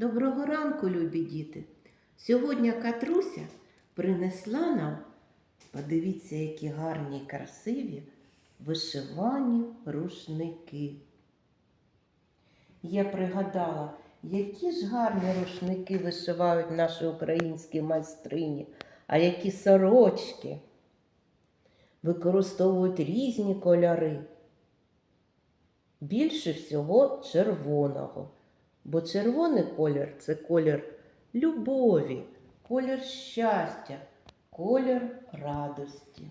Доброго ранку, любі діти! Сьогодні Катруся принесла нам, подивіться, які гарні і красиві вишивані рушники. Я пригадала, які ж гарні рушники вишивають наші українські майстрині, а які сорочки використовують різні кольори. Більше всього червоного. Бо червоний колір це колір любові, колір щастя, колір радості.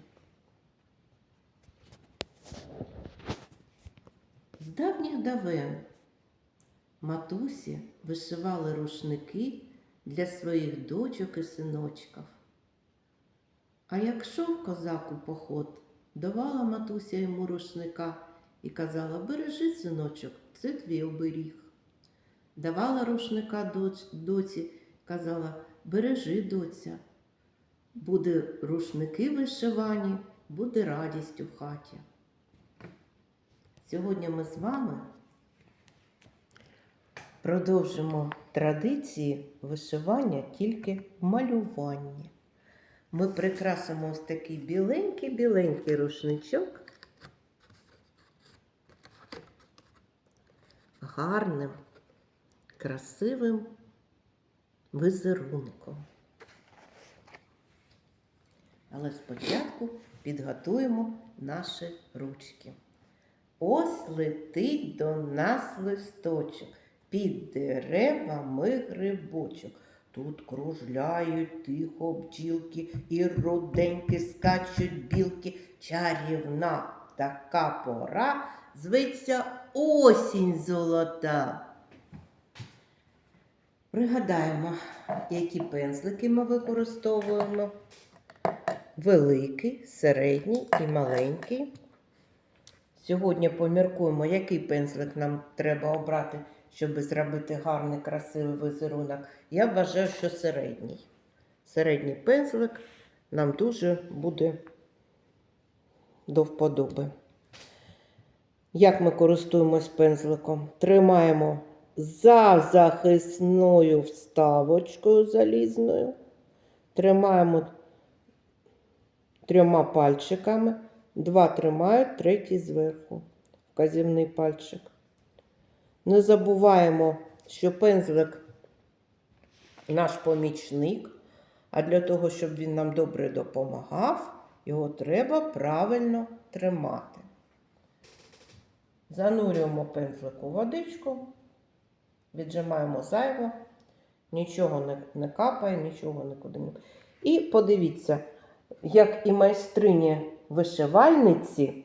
З давніх давен матусі вишивали рушники для своїх дочок і синочків. А як йшов козак у поход, давала матуся йому рушника і казала, бережи, синочок, це твій оберіг. Давала рушника доці, казала, бережи, доця. Буде рушники вишивані, буде радість у хаті. Сьогодні ми з вами продовжимо традиції вишивання тільки в малюванні. Ми прикрасимо ось такий біленький-біленький рушничок гарним, красивим візерунком. Але спочатку підготуємо наші ручки. Ось летить до нас листочок, під деревами грибочок. Тут кружляють тихо бджілки і руденьки скачуть білки. Чарівна така пора зветься осінь золота. Пригадаємо, які пензлики ми використовуємо. Великий, середній і маленький. Сьогодні поміркуємо, який пензлик нам треба обрати, щоб зробити гарний, красивий візерунок. Я вважаю, що середній. Середній пензлик нам дуже буде до вподоби. Як ми користуємось пензликом? Тримаємо за захисною вставочкою залізною. Тримаємо трьома пальчиками. Два тримають, третій зверху. Вказівний пальчик. Не забуваємо, що пензлик наш помічник, а для того, щоб він нам добре допомагав, його треба правильно тримати. Занурюємо пензлик у водичку, віджимаємо зайве, нічого не, не капає, нічого нікуди не. І подивіться, як і майстрині вишивальниці,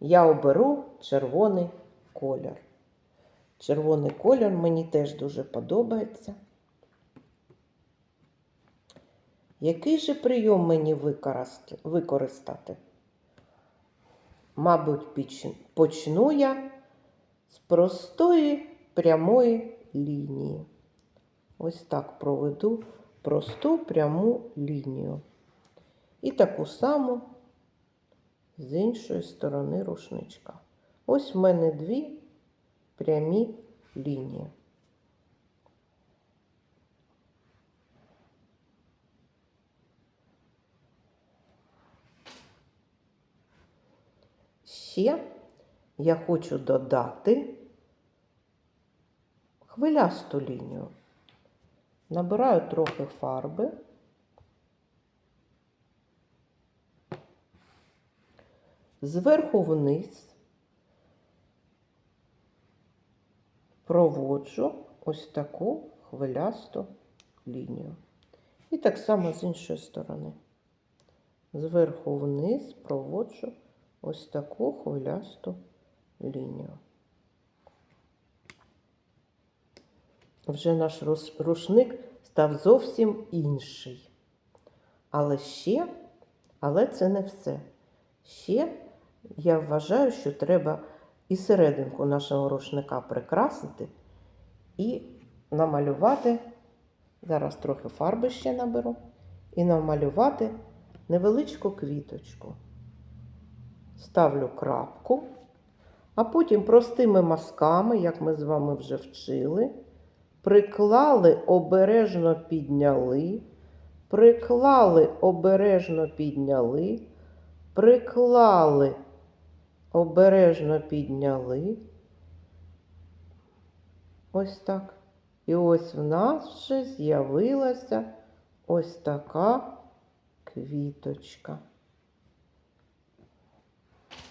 я оберу червоний колір. Червоний колір мені теж дуже подобається. Який же прийом мені використати? Мабуть, почну я з простої прямої лінії. Ось так проведу просту пряму лінію. І таку саму з іншої сторони рушничка. Ось в мене дві прямі лінії. Ще я хочу додати хвилясту лінію. Набираю трохи фарби. Зверху вниз проводжу ось таку хвилясту лінію. І так само з іншої сторони. Зверху вниз проводжу ось таку хвилясту лінію. Вже наш рушник став зовсім інший. Але ще, але це не все. Ще я вважаю, що треба і серединку нашого рушника прикрасити і намалювати. Зараз трохи фарби ще наберу, і намалювати невеличку квіточку. Ставлю крапку, а потім простими мазками, як ми з вами вже вчили, Приклали, обережно підняли. Приклали, обережно підняли. Приклали, обережно підняли. Ось так. І ось в нас вже з'явилася ось така квіточка.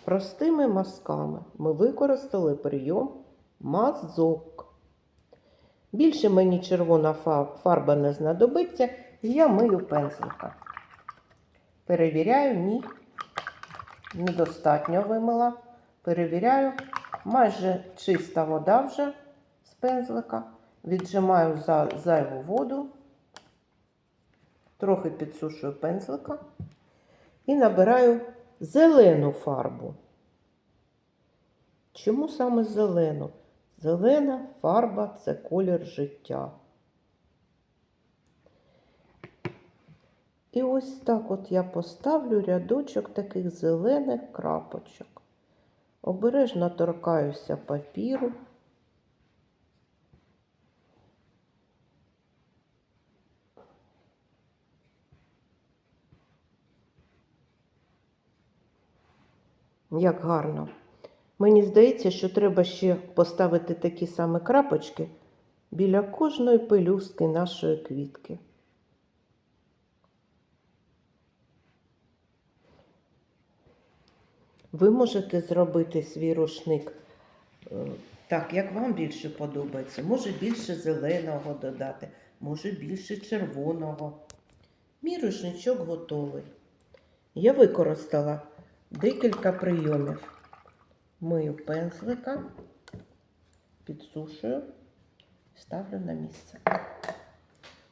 Простими мазками ми використали прийом мазок. Більше мені червона фарба не знадобиться, і я мию пензлика. Перевіряю, ні, недостатньо вимила. Перевіряю, майже чиста вода вже з пензлика. Віджимаю за зайву воду, трохи підсушую пензлика і набираю зелену фарбу. Чому саме зелену? Зелена фарба це колір життя. І ось так от я поставлю рядочок таких зелених крапочок. Обережно торкаюся папіру. Як гарно. Мені здається, що треба ще поставити такі самі крапочки біля кожної пелюстки нашої квітки. Ви можете зробити свій рушник е, так, як вам більше подобається. Може більше зеленого додати, може більше червоного. Мій рушничок готовий. Я використала декілька прийомів. Мию пензлика, підсушую, ставлю на місце.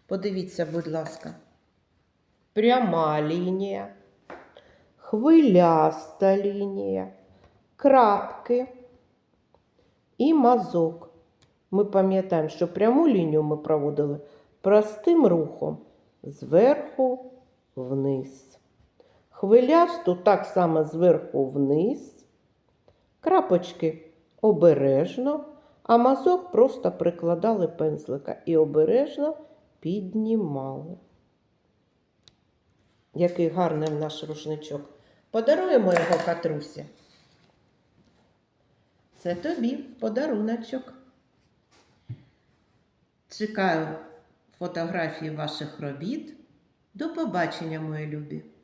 Подивіться, будь ласка, пряма лінія, хвиляста лінія, крапки і мазок. Ми пам'ятаємо, що пряму лінію ми проводили простим рухом зверху вниз. Хвилясту так само зверху вниз. Крапочки обережно, а мазок просто прикладали пензлика і обережно піднімали. Який гарний наш рушничок. Подаруємо його катрусі. Це тобі подаруночок. Чекаю фотографії ваших робіт. До побачення, мої любі!